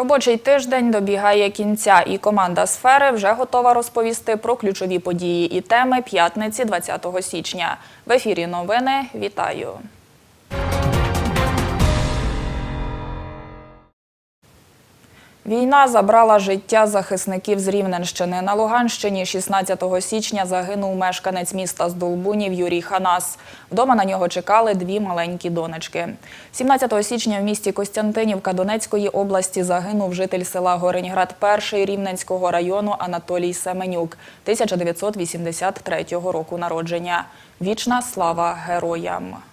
Робочий тиждень добігає кінця, і команда сфери вже готова розповісти про ключові події і теми п'ятниці 20 січня. В ефірі новини вітаю. Війна забрала життя захисників з Рівненщини. На Луганщині 16 січня загинув мешканець міста Здолбунів Юрій Ханас. Вдома на нього чекали дві маленькі донечки. 17 січня в місті Костянтинівка Донецької області загинув житель села Гореньград 1 Рівненського району Анатолій Семенюк 1983 року народження. Вічна слава героям!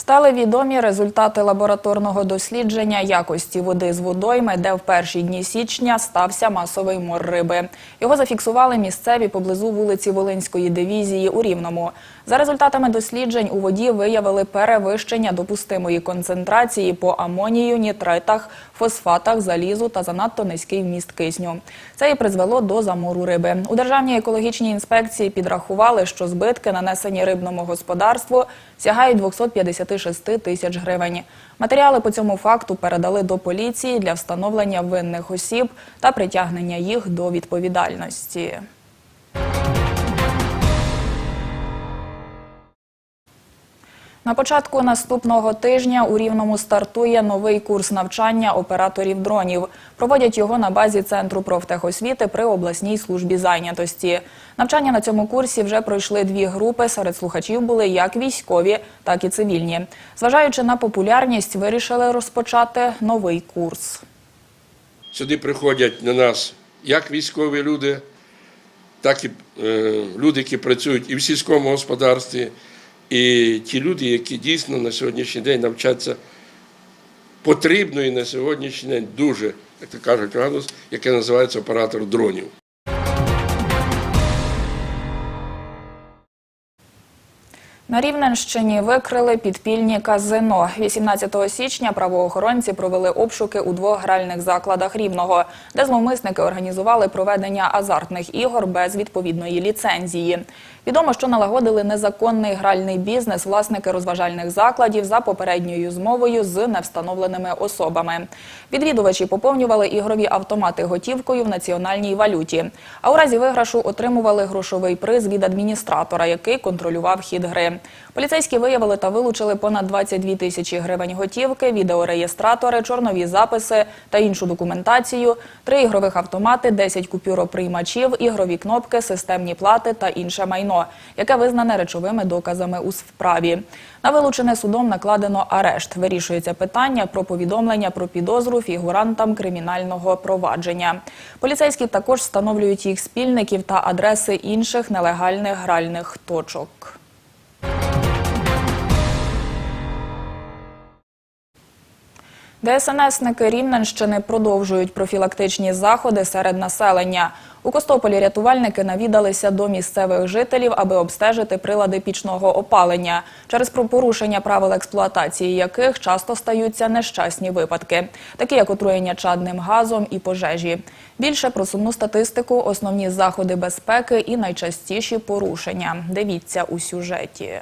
Стали відомі результати лабораторного дослідження якості води з водойми, де в перші дні січня стався масовий мор риби. Його зафіксували місцеві поблизу вулиці Волинської дивізії у Рівному. За результатами досліджень у воді виявили перевищення допустимої концентрації по амонію, нітритах, фосфатах, залізу та занадто низький вміст кисню. Це і призвело до замору риби. У Державній екологічній інспекції підрахували, що збитки, нанесені рибному господарству, сягають 256 тисяч гривень. Матеріали по цьому факту передали до поліції для встановлення винних осіб та притягнення їх до відповідальності. На початку наступного тижня у Рівному стартує новий курс навчання операторів дронів. Проводять його на базі Центру профтехосвіти при обласній службі зайнятості. Навчання на цьому курсі вже пройшли дві групи. Серед слухачів були як військові, так і цивільні. Зважаючи на популярність, вирішили розпочати новий курс. Сюди приходять на нас як військові люди, так і е, люди, які працюють і в сільському господарстві, і ті люди, які дійсно на сьогоднішній день навчаться потрібної на сьогоднішній день дуже, як то кажуть, градус, яке називається оператор дронів. На Рівненщині викрили підпільні казино. 18 січня правоохоронці провели обшуки у двох гральних закладах Рівного, де зловмисники організували проведення азартних ігор без відповідної ліцензії. Відомо, що налагодили незаконний гральний бізнес власники розважальних закладів за попередньою змовою з невстановленими особами. Відвідувачі поповнювали ігрові автомати готівкою в національній валюті. А у разі виграшу отримували грошовий приз від адміністратора, який контролював хід гри. Поліцейські виявили та вилучили понад 22 тисячі гривень готівки, відеореєстратори, чорнові записи та іншу документацію, три ігрових автомати, 10 купюроприймачів, ігрові кнопки, системні плати та інше майно, яке визнане речовими доказами у справі. На вилучене судом накладено арешт. Вирішується питання про повідомлення про підозру фігурантам кримінального провадження. Поліцейські також встановлюють їх спільників та адреси інших нелегальних гральних точок. ДСНСники Рівненщини продовжують профілактичні заходи серед населення. У Костополі рятувальники навідалися до місцевих жителів, аби обстежити прилади пічного опалення, через порушення правил експлуатації яких часто стаються нещасні випадки, такі як отруєння чадним газом і пожежі. Більше про сумну статистику, основні заходи безпеки і найчастіші порушення. Дивіться у сюжеті.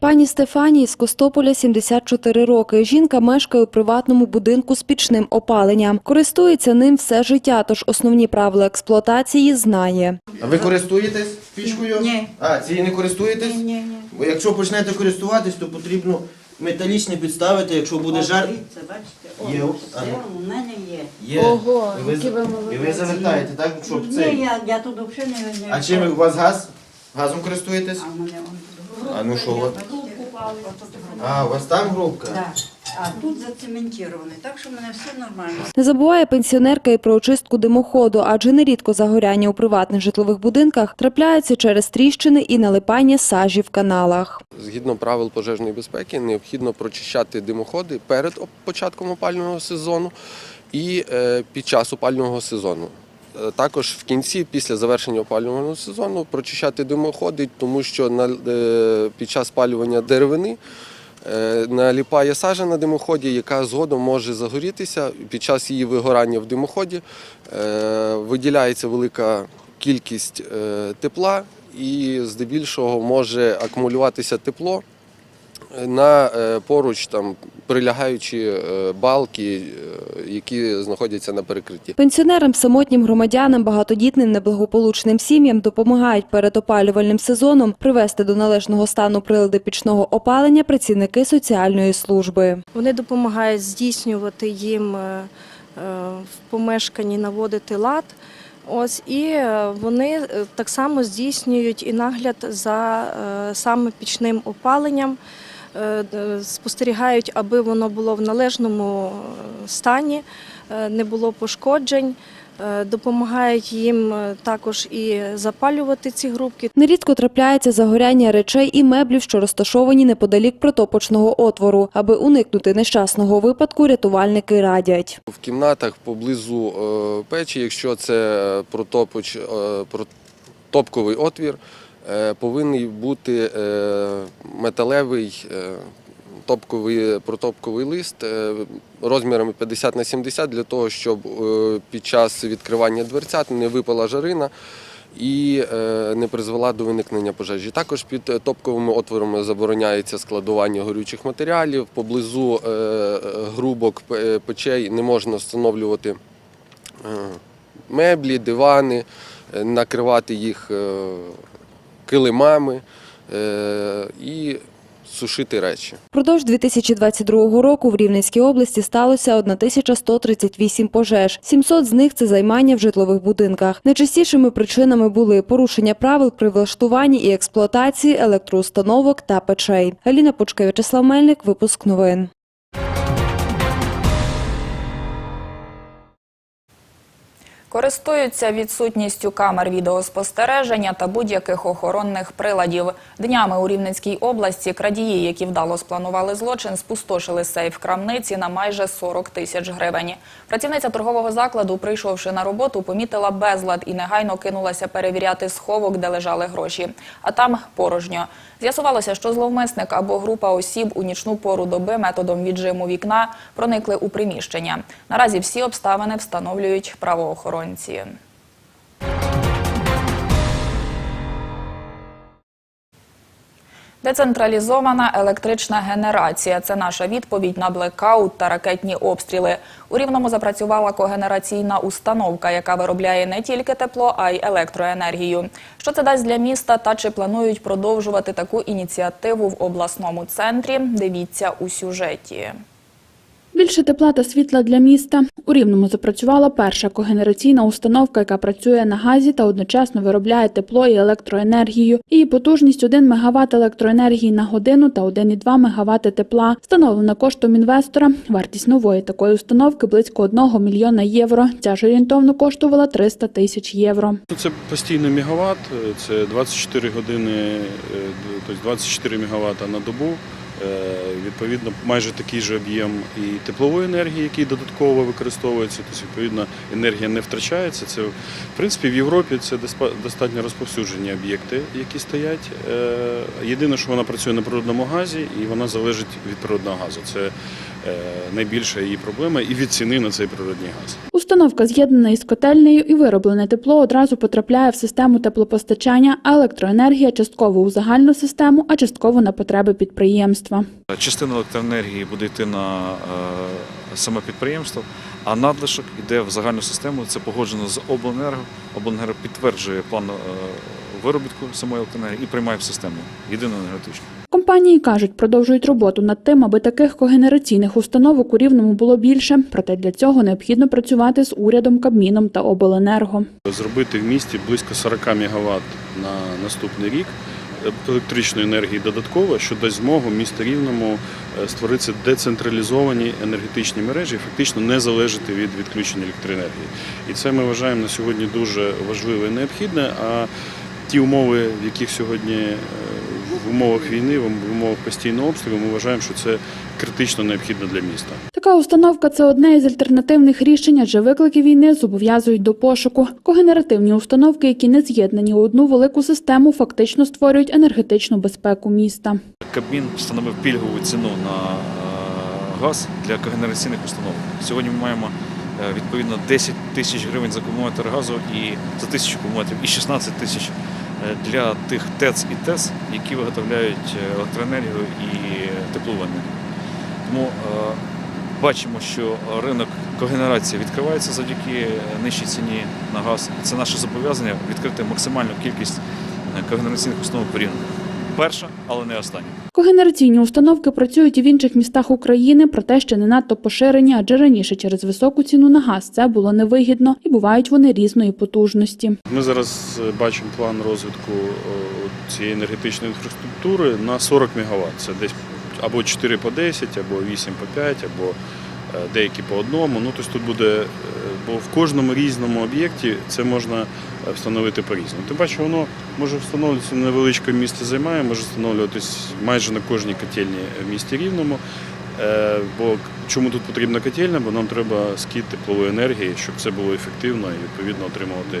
Пані Стефанії з Костополя 74 роки. Жінка мешкає у приватному будинку з пічним опаленням. Користується ним все життя, тож основні правила експлуатації знає. А ви користуєтесь пічкою? Ні. А, цією не користуєтесь? Ні, ні, ні. Бо якщо почнете користуватись, то потрібно металічне підставити, якщо буде жар. Дивіться, бачите, Є, о, а все у мене є. Є. Ого, і ви, які ви і молодець. ви завертаєте, так? Щоб Ні, цей. я, я тут взагалі не А чим ви- у вас газ? Газом користуєтесь? А в мене он тут А ну що от? Бачите, отут А, у вас там грубка? Да. А тут зацементований, так що в мене все нормально. Не забуває пенсіонерка і про очистку димоходу, адже нерідко загоряння у приватних житлових будинках трапляються через тріщини і налипання сажі в каналах. Згідно правил пожежної безпеки, необхідно прочищати димоходи перед початком опалювального сезону і е, під час опалювального сезону. Е, Також в кінці, після завершення опалювального сезону, прочищати димоходи, тому що е, під час спалювання деревини е, наліпає сажа на димоході, яка згодом може загорітися. Під час її вигорання в димоході виділяється велика кількість тепла, і здебільшого може акумулюватися тепло на поруч там прилягаючі балки, які знаходяться на перекритті. Пенсіонерам, самотнім громадянам, багатодітним, неблагополучним сім'ям допомагають перед опалювальним сезоном привести до належного стану прилади пічного опалення працівники соціальної служби. Вони допомагають здійснювати їм е, е, в помешканні наводити лад. Ось і е, вони так само здійснюють і нагляд за саме пічним опаленням, спостерігають, аби воно було в належному е, стані, е, не було пошкоджень. е, Допомагають їм е, також і запалювати ці грубки, Нерідко трапляється загоряння речей і меблів, що розташовані неподалік протопочного отвору. Аби уникнути нещасного випадку, рятувальники радять. В кімнатах поблизу е, печі, якщо це протопоч, е, протопковий отвір, е, повинен бути е, металевий е, топковий, протопковий лист е, розмірами 50 на 70 для того, щоб е, під час відкривання дверцят не випала жарина. І е, не призвела до виникнення пожежі. Також під е, топковими отворами забороняється складування горючих матеріалів. Поблизу е, е, грубок печей не можна встановлювати е, меблі, дивани, е, накривати їх е, килимами е, і сушити речі. Впродовж 2022 року в Рівненській області сталося 1138 пожеж. 700 з них – це займання в житлових будинках. Найчастішими причинами були порушення правил при влаштуванні і експлуатації електроустановок та печей. Аліна Пучка, В'ячеслав Мельник, випуск новин. Користуються відсутністю камер відеоспостереження та будь-яких охоронних приладів. Днями у Рівненській області крадії, які вдало спланували злочин, спустошили сейф крамниці на майже 40 тисяч гривень. Працівниця торгового закладу, прийшовши на роботу, помітила безлад і негайно кинулася перевіряти сховок, де лежали гроші. А там порожньо. З'ясувалося, що зловмисник або група осіб у нічну пору доби методом віджиму вікна проникли у приміщення. Наразі всі обставини встановлюють правоохоронці. Децентралізована електрична генерація це наша відповідь на блекаут та ракетні обстріли. У Рівному запрацювала когенераційна установка, яка виробляє не тільки тепло, а й електроенергію. Що це дасть для міста та чи планують продовжувати таку ініціативу в обласному центрі? Дивіться у сюжеті. Більше тепла та світла для міста. У Рівному запрацювала перша когенераційна установка, яка працює на газі та одночасно виробляє тепло і електроенергію. Її потужність 1 МВт електроенергії на годину та 1,2 МВт тепла. Встановлена коштом інвестора. Вартість нової такої установки близько 1 мільйона євро. Ця ж орієнтовно коштувала 300 тисяч євро. Це постійний мегаватт, е, це 24 години, е, тобто 24 мегаватта на добу. Е, Відповідно, майже такий же об'єм і теплової енергії, який додатково використовується. Тобто, відповідно, енергія не втрачається. Це в принципі в Європі це достатньо розповсюджені об'єкти, які стоять. Е, Єдине, що вона працює на природному газі, і вона залежить від природного газу. Це найбільша її проблема і від ціни на цей природний газ. Установка з'єднана із котельнею і вироблене тепло одразу потрапляє в систему теплопостачання, а електроенергія частково у загальну систему, а частково на потреби підприємства. Частина електроенергії буде йти на е, саме підприємство, а надлишок йде в загальну систему. Це погоджено з обленерго. Обленерго підтверджує план е, виробітку самої електроенергії і приймає в систему єдину енергетичну. Компанії кажуть, продовжують роботу над тим, аби таких когенераційних установок у рівному було більше. Проте для цього необхідно працювати з урядом, Кабміном та обленерго. Зробити в місті близько 40 МВт на наступний рік електричної енергії додатково, що дасть змогу місту Рівному е, створити децентралізовані енергетичні мережі, і фактично не залежати від відключення електроенергії. І це ми вважаємо на сьогодні дуже важливе і необхідне. А ті умови, в яких сьогодні е, в умовах війни, в умовах постійного обстрілу, ми вважаємо, що це критично необхідно для міста. Така установка це одне із альтернативних рішень, адже виклики війни зобов'язують до пошуку. Когенеративні установки, які не з'єднані у одну велику систему, фактично створюють енергетичну безпеку міста. Кабмін встановив пільгову ціну на е, газ для когенераційних установок. Сьогодні ми маємо е, відповідно 10 тисяч гривень за кубометр газу і за тисячу кубометрів і 16 тисяч для тих ТЕЦ і ТЕС, які виготовляють е, електроенергію і теплову енергію. Тому е, бачимо, що ринок когенерації відкривається завдяки нижчій ціні на газ. Це наше зобов'язання відкрити максимальну кількість е, когенераційних установ порівняно. Перша, але не остання. Когенераційні установки працюють і в інших містах України, проте ще не надто поширені, адже раніше через високу ціну на газ це було невигідно і бувають вони різної потужності. Ми зараз е, бачимо план розвитку цієї енергетичної інфраструктури на 40 МВт. Це десь або 4 по 10, або 8 по 5, або е, деякі по одному. Ну, тобто тут буде, е, бо в кожному різному об'єкті це можна е, встановити по-різному. Тим паче воно може встановлюватися невеличке місце займає, може встановлюватись майже на кожній котельні в місті рівному. Е, Бо чому тут потрібна котельня? Бо нам треба скид теплової енергії, щоб це було ефективно і відповідно отримувати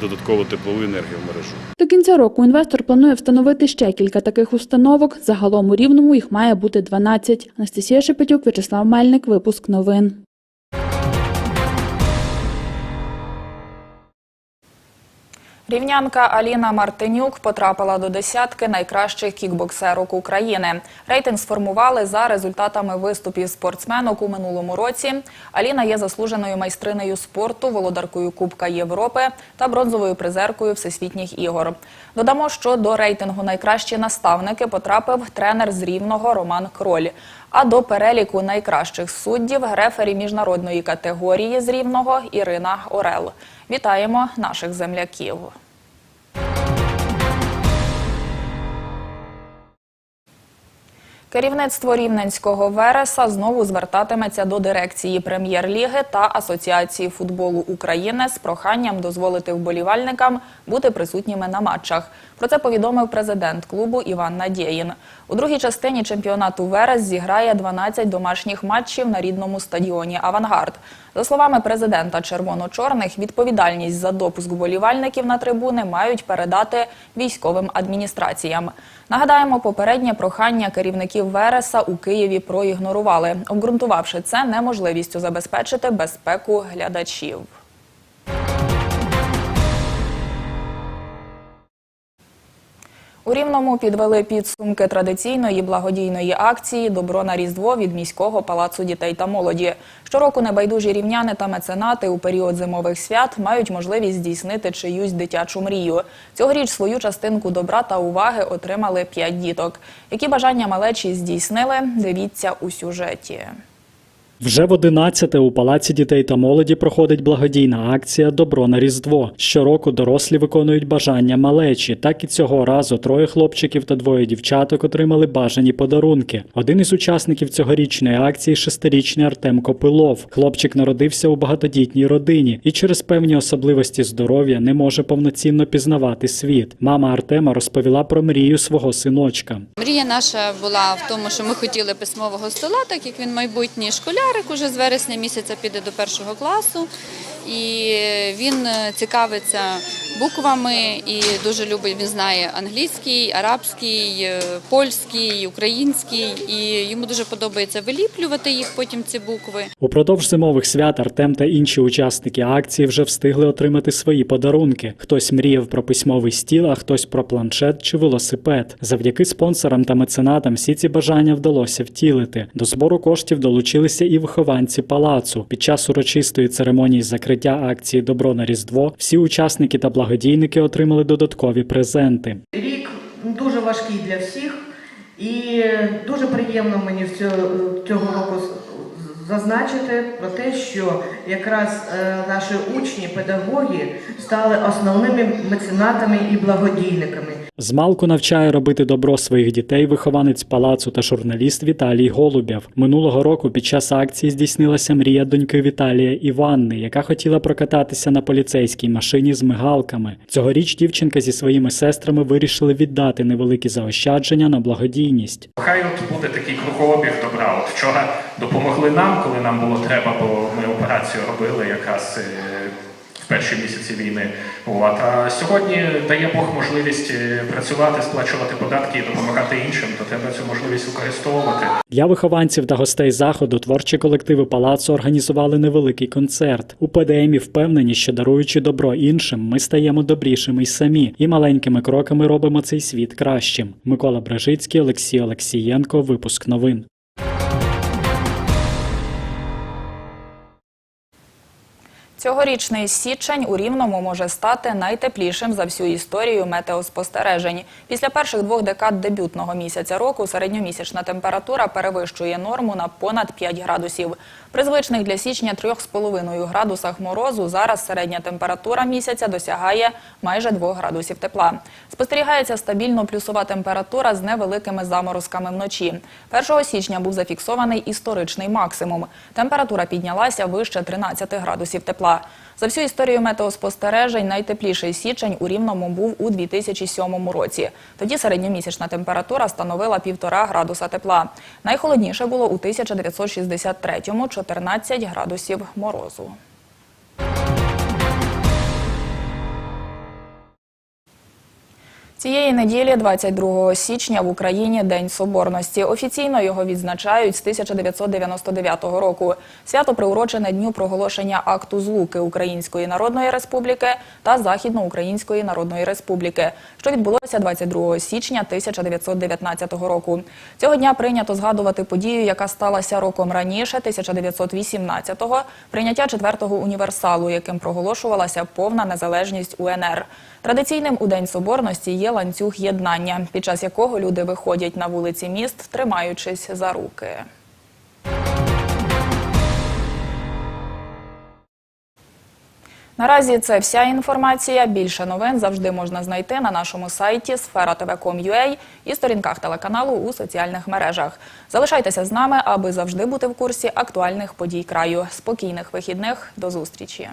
додаткову теплову енергію в мережу. До кінця року інвестор планує встановити ще кілька таких установок. Загалом у Рівному їх має бути 12. Анастасія Шепетюк, Вячеслав Мельник, випуск новин. Рівнянка Аліна Мартинюк потрапила до десятки найкращих кікбоксерок України. Рейтинг сформували за результатами виступів спортсменок у минулому році. Аліна є заслуженою майстринею спорту, володаркою Кубка Європи та бронзовою призеркою всесвітніх ігор. Додамо, що до рейтингу найкращі наставники потрапив тренер з Рівного Роман Кроль. А до переліку найкращих суддів рефері міжнародної категорії з Рівного Ірина Орел. Вітаємо наших земляків. Керівництво Рівненського Вереса знову звертатиметься до дирекції прем'єр-ліги та Асоціації футболу України з проханням дозволити вболівальникам бути присутніми на матчах. Про це повідомив президент клубу Іван Надєїн. У другій частині чемпіонату Верес зіграє 12 домашніх матчів на рідному стадіоні Авангард. За словами президента червоно-чорних, відповідальність за допуск вболівальників на трибуни мають передати військовим адміністраціям. Нагадаємо, попереднє прохання керівників Вереса у Києві проігнорували, обґрунтувавши це неможливістю забезпечити безпеку глядачів. У Рівному підвели підсумки традиційної благодійної акції Добро на Різдво від міського палацу дітей та молоді. Щороку небайдужі рівняни та меценати у період зимових свят мають можливість здійснити чиюсь дитячу мрію. Цьогоріч свою частинку добра та уваги отримали п'ять діток. Які бажання малечі здійснили? Дивіться у сюжеті. Вже в 11 у Палаці дітей та молоді проходить благодійна акція Добро на Різдво. Щороку дорослі виконують бажання малечі. Так і цього разу троє хлопчиків та двоє дівчаток отримали бажані подарунки. Один із учасників цьогорічної акції шестирічний Артем Копилов. Хлопчик народився у багатодітній родині і через певні особливості здоров'я не може повноцінно пізнавати світ. Мама Артема розповіла про мрію свого синочка. Мрія наша була в тому, що ми хотіли письмового стола, так як він майбутній школярик, уже з вересня місяця піде до першого класу. І він е, цікавиться буквами і дуже любить. Він знає англійський, арабський, е, польський, український, і йому дуже подобається виліплювати їх потім ці букви. Упродовж зимових свят Артем та інші учасники акції вже встигли отримати свої подарунки. Хтось мріяв про письмовий стіл, а хтось про планшет чи велосипед. Завдяки спонсорам та меценатам всі ці бажання вдалося втілити. До збору коштів долучилися і вихованці палацу. Під час урочистої церемонії закриття акції Добро на Різдво всі учасники та благодійники отримали додаткові презенти. Рік дуже важкий для всіх, і дуже приємно мені в цього, року зазначити про те, що якраз е, наші учні, педагоги стали основними меценатами і благодійниками. Змалку навчає робити добро своїх дітей вихованець палацу та журналіст Віталій Голубєв. Минулого року під час акції здійснилася мрія доньки Віталія Іванни, яка хотіла прокататися на поліцейській машині з мигалками. Цьогоріч дівчинка зі своїми сестрами вирішили віддати невеликі заощадження на благодійність. Хай от буде такий кругообіг добра. От вчора допомогли нам, коли нам було треба, бо ми операцію робили якраз е, в перші місяці війни. От. А сьогодні дає Бог можливість е, працювати, сплачувати податки і допомагати іншим, то треба цю можливість використовувати. Для вихованців та гостей заходу творчі колективи палацу організували невеликий концерт. У ПДМі впевнені, що даруючи добро іншим, ми стаємо добрішими й самі, і маленькими кроками робимо цей світ кращим. Микола Брежицький, Олексій Олексієнко. Випуск новин. Цьогорічний січень у Рівному може стати найтеплішим за всю історію метеоспостережень. Після перших двох декад дебютного місяця року середньомісячна температура перевищує норму на понад 5 градусів. При звичних для січня 3,5 градусах морозу зараз середня температура місяця досягає майже 2 градусів тепла. Спостерігається стабільно плюсова температура з невеликими заморозками вночі. 1 січня був зафіксований історичний максимум. Температура піднялася вище 13 градусів тепла. За всю історію метеоспостережень найтепліший січень у Рівному був у 2007 році. Тоді середньомісячна температура становила 1,5 градуса тепла. Найхолодніше було у 1963-му – 14 градусів морозу. Цієї неділі, 22 січня, в Україні День Соборності. Офіційно його відзначають з 1999 року. Свято приурочене дню проголошення акту злуки Української Народної Республіки та Західноукраїнської Народної Республіки, що відбулося 22 січня 1919 року. Цього дня прийнято згадувати подію, яка сталася роком раніше, 1918-го, прийняття четвертого універсалу, яким проголошувалася повна незалежність УНР. Традиційним у День Соборності є ланцюг єднання, під час якого люди виходять на вулиці міст, тримаючись за руки. Наразі це вся інформація. Більше новин завжди можна знайти на нашому сайті sfera.tv.com.ua і сторінках телеканалу у соціальних мережах. Залишайтеся з нами, аби завжди бути в курсі актуальних подій краю. Спокійних вихідних. До зустрічі.